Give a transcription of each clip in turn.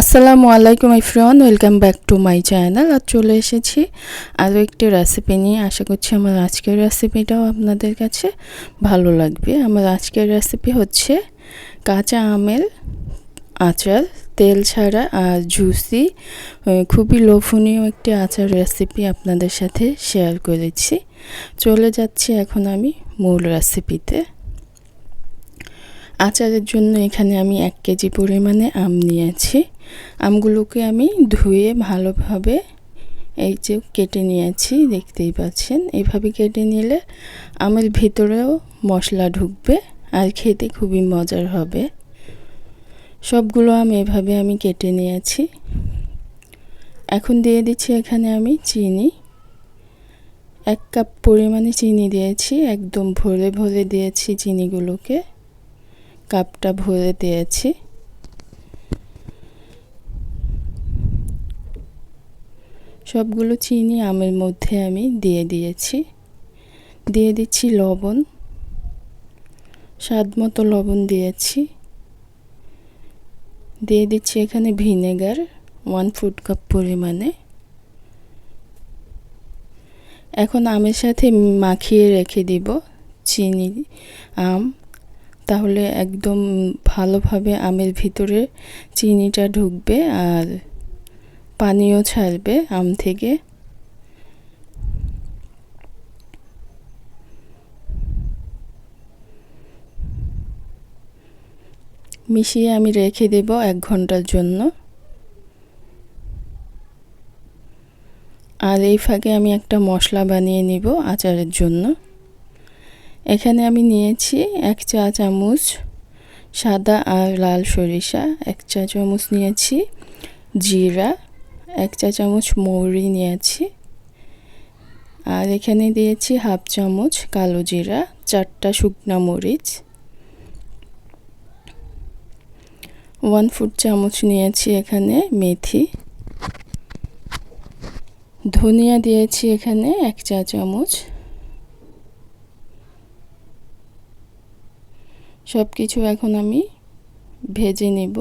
আসসালামু আলাইকুম Ifran welcome back to my channel. আর চলে এসেছি আরও একটি রেসিপি নিয়ে। আশা করছি আমার আজকের রেসিপিটাও আপনাদের কাছে ভালো লাগবে। আমার আজকের রেসিপি হচ্ছে কাঁচা আমের আচার, তেল ছাড়া আর জুসি খুবই লোভনীয় একটি আচার রেসিপি আপনাদের সাথে শেয়ার করেছি। চলে যাচ্ছি এখন আমি মূল রেসিপিতে আচারের জন্য এখানে আমি এক কেজি পরিমাণে আম নিয়েছি। আমগুলোকে আমি ধুয়ে ভালোভাবে এই যে কেটে নিয়েছি, দেখতেই পাচ্ছেন। এইভাবে কেটে নিলে আমের ভিতরেও মশলা ঢুকবে আর খেতে খুবই মজার হবে। সবগুলো আম এভাবে আমি কেটে নিয়েছি। এখন দিয়ে দিচ্ছি এখানে আমি চিনি। এক কাপ পরিমাণে চিনি দিয়েছি, একদম ভরে ভরে দিয়েছি চিনিগুলোকে। কাপটা ভরে দিয়েছি। সবগুলো চিনি আমের মধ্যে আমি দিয়ে দিয়েছি। দিয়ে দিচ্ছি লবণ। স্বাদ মতো লবণ দিয়েছি। দিয়ে দিচ্ছি এখানে ভিনেগার ওয়ান ফুড কাপ পরিমাণে। এখন আমের সাথে মাখিয়ে রেখে দিব চিনি, আম। তাহলে একদম ভালোভাবে আমের ভিতরে চিনিটা ঢুকবে আর পানিও ছাড়বে আম থেকে। মিশিয়ে আমি রেখে দেব এক ঘণ্টার জন্য। আর এই ফাঁকে আমি একটা মশলা বানিয়ে নিব আচারের জন্য। এখানে আমি নিয়েছি এক চা চামচ সাদা আর লাল সরিষা, এক চা চামচ নিয়েছি জিরা এক চা চামচ মৌরি নিয়েছি। আর এখানে দিয়েছি হাফ চামচ কালো জিরা, চারটা শুকনা মরিচ। ওয়ান ফুট চামচ নিয়েছি এখানে মেথি। ধনিয়া দিয়েছি এখানে এক চা চামচ। সব কিছু এখন আমি ভেজে নেব।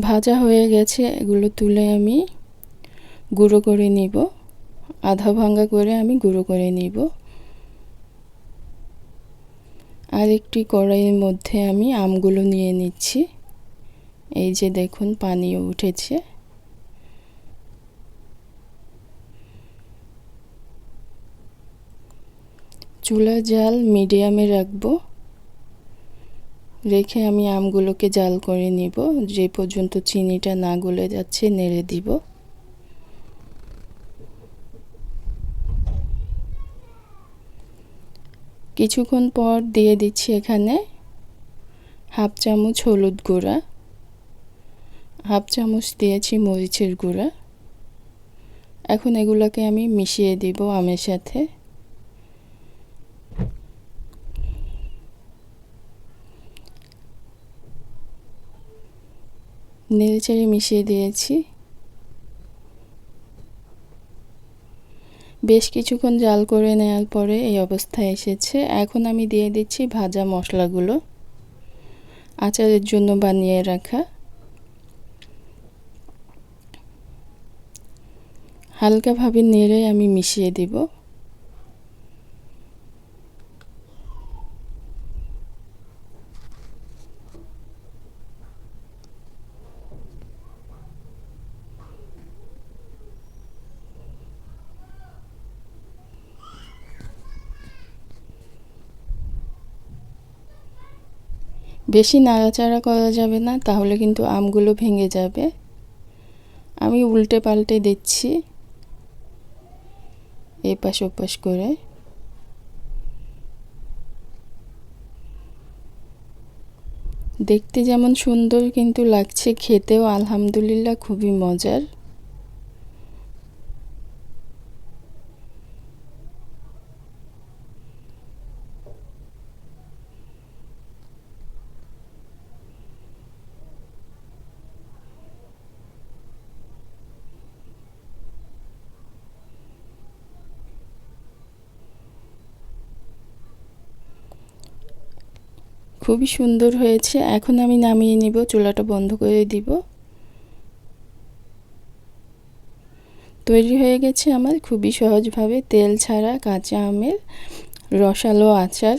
ভাজা হয়ে গেছে, এগুলো তুলে আমি গুঁড়ো করে নিব। আধা ভাঙ্গা করে আমি গুঁড়ো করে নিব। আর একটি কড়াইয়ের মধ্যে আমি আমগুলো নিয়ে নিচ্ছি। এই যে দেখুন, পানিও উঠেছে। চুলার জাল মিডিয়ামে রাখব। রেখে আমি আমগুলোকে জাল করে নিব। যে পর্যন্ত চিনিটা না গলে যাচ্ছে নেড়ে দিব। কিছুক্ষণ পর দিয়ে দিচ্ছি এখানে হাফ চামচ হলুদ গুঁড়া, হাফ চামচ দিয়েছি মরিচের গুঁড়া। এখন এগুলোকে আমি মিশিয়ে দিব আমের সাথে। নেড়েচেড়ে মিশিয়ে দিয়েছি। বেশ কিছুক্ষণ জাল করে নেওয়ার পরে এই অবস্থায় এসেছে। এখন আমি দিয়ে দিচ্ছি ভাজা মশলাগুলো। আচারের জন্য বানিয়ে রাখা। হালকাভাবে নেড়ে আমি মিশিয়ে দিব। বেশি নাড়াচাড়া করা যাবে না, তাহলে কিন্তু আমগুলো ভেঙে যাবে। আমি উল্টে পাল্টে দিচ্ছি। এপাশ ওপাশ করে। দেখতে যেমন সুন্দর কিন্তু লাগছে, খেতেও আলহামদুলিল্লাহ খুবই মজার। খুবই সুন্দর হয়েছে। এখন আমি নামিয়ে নিব, চুলাটা বন্ধ করে দিব। তৈরি হয়ে গেছে আমার খুবই সহজভাবে তেল ছাড়া কাঁচা আমের রসালো আচার।